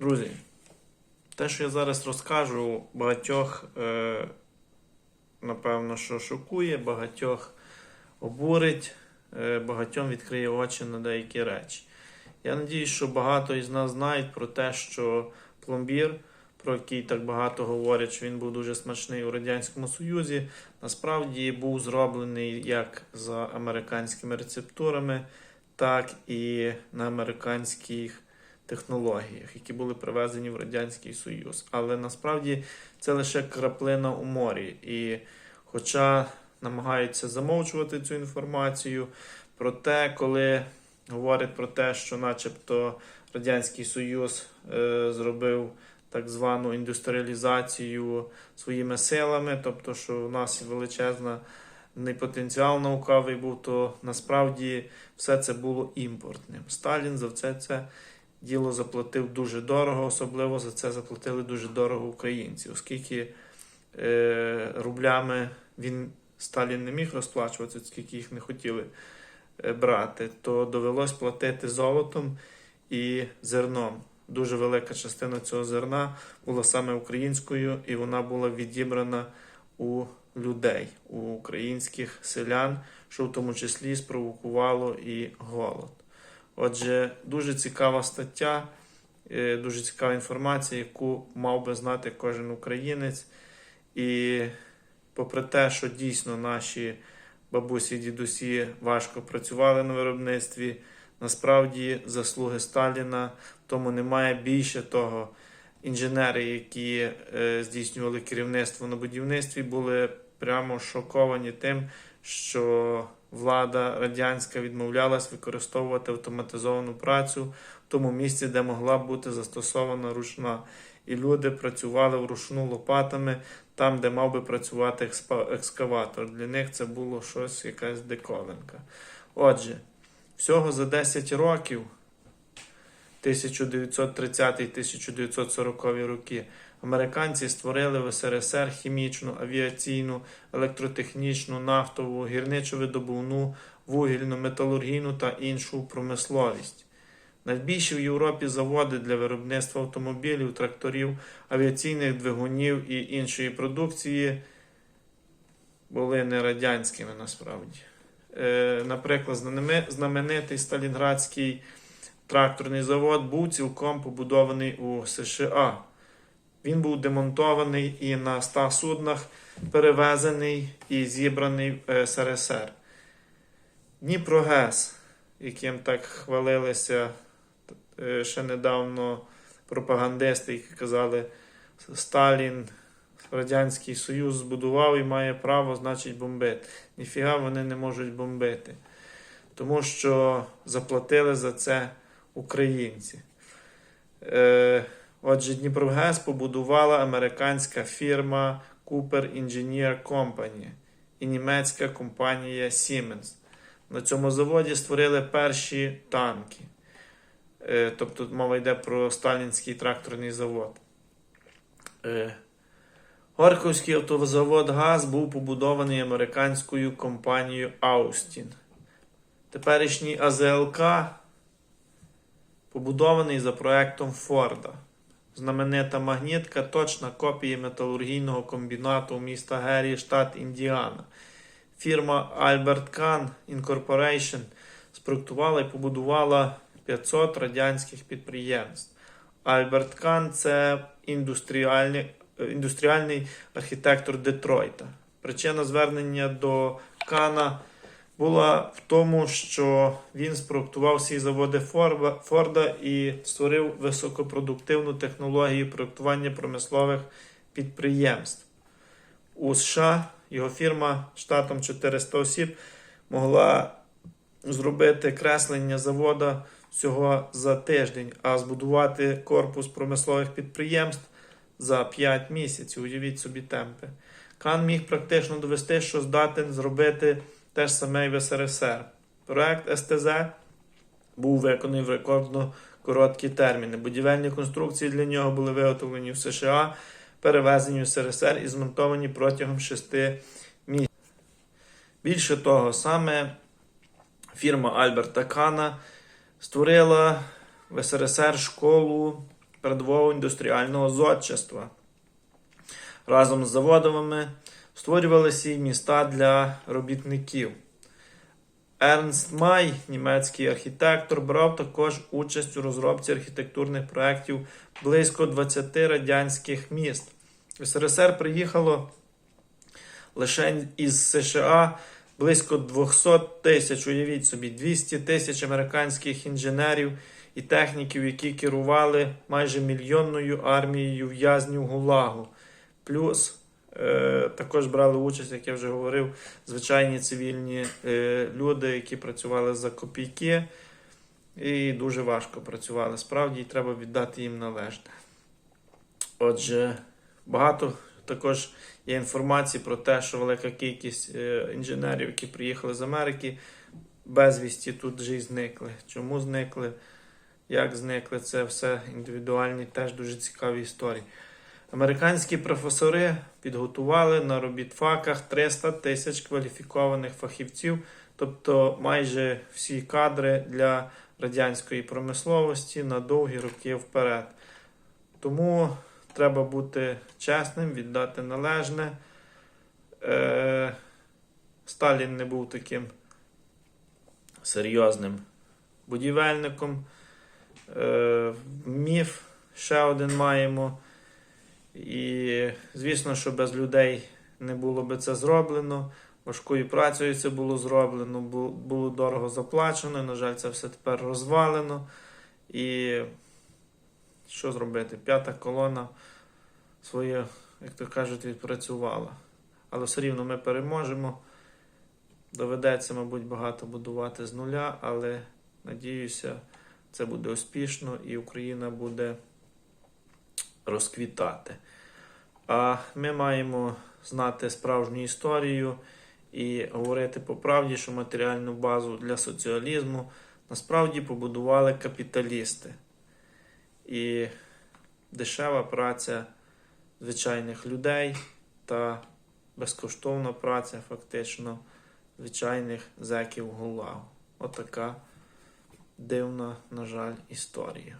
Друзі, те, що я зараз розкажу, багатьох, е, напевно, що шокує, багатьох обурить, е, багатьом відкриє очі на деякі речі. Я надіюсь, що багато із нас знають про те, що пломбір, про який так багато говорять, що він був дуже смачний у Радянському Союзі, насправді був зроблений як за американськими рецептурами, так і на американських технологіях, які були привезені в Радянський Союз. Але насправді це лише краплина у морі. І хоча намагаються замовчувати цю інформацію, проте, коли говорять про те, що начебто Радянський Союз е, зробив так звану індустріалізацію своїми силами, тобто, що у нас величезна не потенціал науковий був, то насправді все це було імпортним. Сталін за все це діло заплатив дуже дорого, особливо за це заплатили дуже дорого українці, оскільки е, рублями він Сталін не міг розплачуватися, оскільки їх не хотіли е, брати, то довелось платити золотом і зерном. Дуже велика частина цього зерна була саме українською, і вона була відібрана у людей, у українських селян, що в тому числі спровокувало і голод. Отже, дуже цікава стаття, е, дуже цікава інформація, яку мав би знати кожен українець. І попри те, що дійсно наші бабусі і дідусі важко працювали на виробництві, насправді заслуги Сталіна тому немає більше того. Інженери, які е, здійснювали керівництво на будівництві, були прямо шоковані тим, що влада радянська відмовлялась використовувати автоматизовану працю в тому місці, де могла бути застосована ручна. І люди працювали вручну лопатами там, де мав би працювати екскаватор. Для них це було щось, якась диковинка. Отже, всього за 10 років, 1930-1940 роки, американці створили в СРСР хімічну, авіаційну, електротехнічну, нафтову, гірничо-видобувну, вугільну, металургійну та іншу промисловість. Найбільші в Європі заводи для виробництва автомобілів, тракторів, авіаційних двигунів і іншої продукції були не радянськими насправді. Е, наприклад, знаме- знаменитий Сталінградський тракторний завод був цілком побудований у США. Він був демонтований і на 100 суднах перевезений і зібраний в СРСР. Дніпрогес, яким так хвалилися е, ще недавно пропагандисти, які казали, Сталін Радянський Союз збудував і має право, значить, бомбити. Ніфіга вони не можуть бомбити. Тому що заплатили за це українці. Е, отже, Дніпрогес побудувала американська фірма Cooper Engineer Company і німецька компанія Siemens. На цьому заводі створили перші танки. Е, Тобто мова йде про сталінський тракторний завод. Е, Горковський автозавод ГАЗ був побудований американською компанією Austin. Теперішній АЗЛК побудований за проектом Форда. Знаменита магнітка точна копія металургійного комбінату міста Геррі, штат Індіана. Фірма Albert Kahn Incorporation спроектувала і побудувала 500 радянських підприємств. Альберт Кан це індустріальний, індустріальний архітектор Детройта. Причина звернення до Кана була в тому, що він спроектував всі заводи Форда і створив високопродуктивну технологію проектування промислових підприємств. У США його фірма штатом 400 осіб могла зробити креслення завода всього за тиждень, а збудувати корпус промислових підприємств за 5 місяців. Уявіть собі темпи. Кан міг практично довести, що здатен зробити те ж саме і в СРСР. Проект СТЗ був виконаний в рекордно короткі терміни. Будівельні конструкції для нього були виготовлені в США, перевезені в СРСР і змонтовані протягом 6 місяців. Більше того, саме фірма Альберта Кана створила в СРСР школу передового індустріального зодчества. Разом з заводовими створювалися і міста для робітників. Ернст Май, німецький архітектор, брав також участь у розробці архітектурних проєктів близько 20 радянських міст. СРСР приїхало лише із США близько 200 тисяч, уявіть собі, 200 тисяч американських інженерів і техніків, які керували майже мільйонною армією в'язнів ГУЛАГу. Плюс також брали участь, як я вже говорив, звичайні цивільні е, люди, які працювали за копійки. І дуже важко працювали. Справді і треба віддати їм належне. Отже, багато також є інформації про те, що велика кількість е, інженерів, які приїхали з Америки, безвісті тут вже й зникли. Чому зникли? Як зникли? Це все індивідуальні, теж дуже цікаві історії. Американські професори підготували на робітфаках 300 тисяч кваліфікованих фахівців, тобто майже всі кадри для радянської промисловості на довгі роки вперед. Тому треба бути чесним, віддати належне. Е, Сталін не був таким серйозним будівельником. Е, міф ще один маємо. І звісно, що без людей не було би це зроблено. Важкою працею це було зроблено, було дорого заплачено. На жаль, це все тепер розвалено. І що зробити? П'ята колона своє, як то кажуть, відпрацювала. Але все рівно ми переможемо. Доведеться, мабуть, багато будувати з нуля, але надіюся, це буде успішно і Україна буде розквітати. А ми маємо знати справжню історію і говорити по правді, що матеріальну базу для соціалізму насправді побудували капіталісти. І дешева праця звичайних людей та безкоштовна праця фактично звичайних зеків ГУЛАГу. Отака дивна, на жаль, історія.